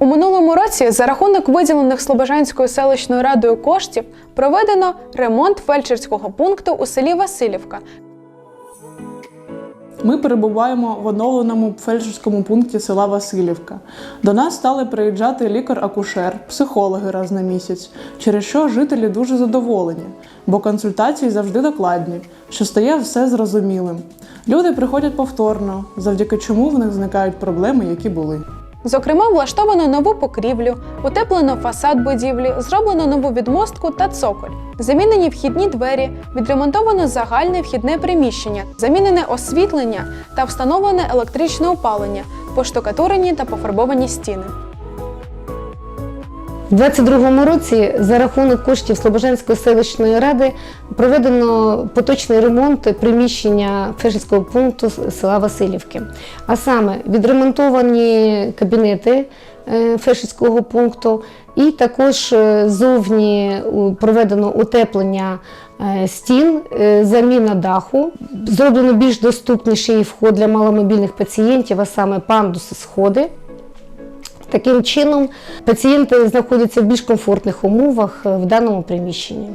У минулому році за рахунок виділених Слобожанською селищною радою коштів проведено ремонт фельдшерського пункту у селі Васильівка. Ми перебуваємо в оновленому фельдшерському пункті села Васильівка. До нас стали приїжджати лікар-акушер, психологи раз на місяць, через що жителі дуже задоволені, бо консультації завжди докладні, що стає все зрозумілим. Люди приходять повторно, завдяки чому в них зникають проблеми, які були. Зокрема, влаштовано нову покрівлю, утеплено фасад будівлі, зроблено нову відмостку та цоколь, замінені вхідні двері, відремонтовано загальне вхідне приміщення, замінене освітлення та встановлене електричне опалення, поштукатурені та пофарбовані стіни. У 2022 році за рахунок коштів Слобожанської селищної ради проведено поточний ремонт приміщення фельдшерського пункту села Васильівки. А саме відремонтовані кабінети е, фельдшерського пункту, і також е, зовні проведено утеплення е, стін, заміна даху. Зроблено більш доступніший вход для маломобільних пацієнтів, а саме пандуси, сходи. Таким чином, пацієнти знаходяться в більш комфортних умовах е, в даному приміщенні.